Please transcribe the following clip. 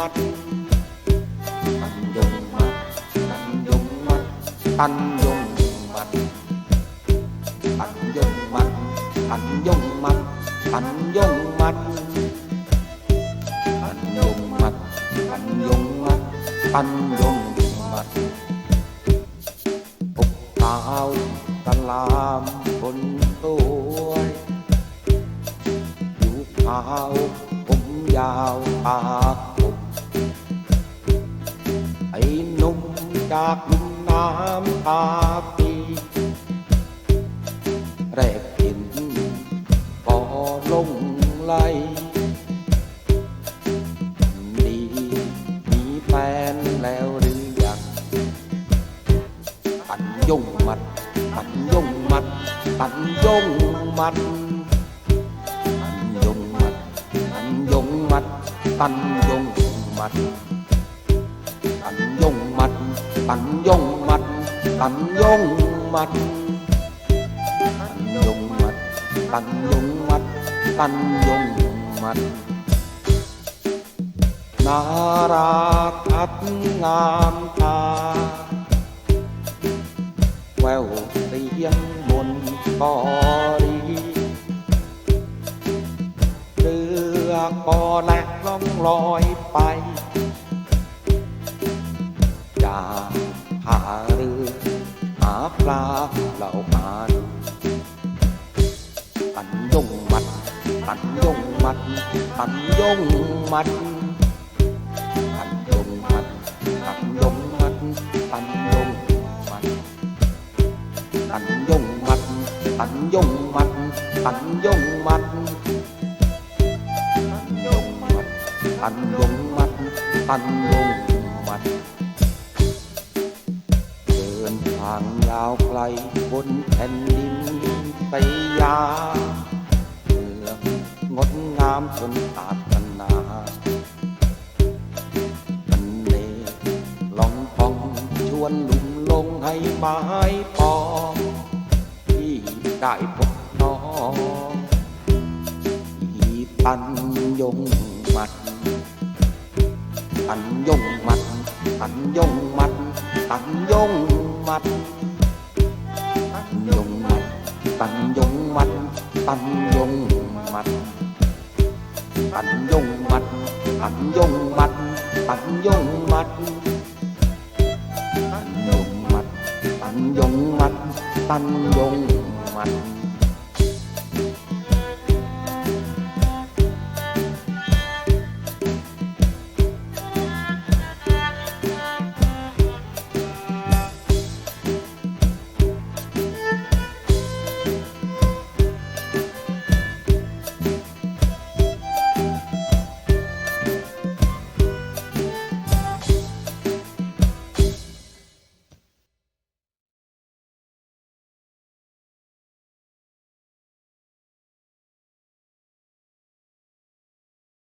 มัดตันยงมัดตันยงมัดตันยงมัดตันยงมัดตันยงมัดตันยงมัดตัากลุ่มน้ำตาปีแรกเห็นก็ลงไหลดีมีแฟนแล้วหรือยังปันยงมัด ปันยงมัด ปันยงมัด ปันยงมัด ปันยงมัด ปันยงมัดปันยงมัด ปันยงมัดปันยงมัดปันยงมัดปันยงมัดปันยงมัด นาราคัดงามตา แววเสียงบนกอรีเรือก็แลกล่องลอยไป หาปลาเราหาดูปันยงมัดปันยงมัดปันยงมัดปันยงมัดปันยงมัดปั นยงมัดปันยงมัดปันยงมัดปันยงมัดปันยงมัดปันยงมัดปันยงมัดเดินทางยาวไกลบนแผ่นดินสยามเมืองงดงามจนตาดนามันเนลองพองชวนลุ่มลงให้ไม้ปองที่ได้พบน้องที่ตันยงมัดตันยงมัดตันยงมัดตันยง มัด ตันยงมัด ตันยงมัด ตันยงมัด ตันยงมัด ตันยงมัด ตันยงมัด ตันยงมัด ตันยงมัด ตันยงมัด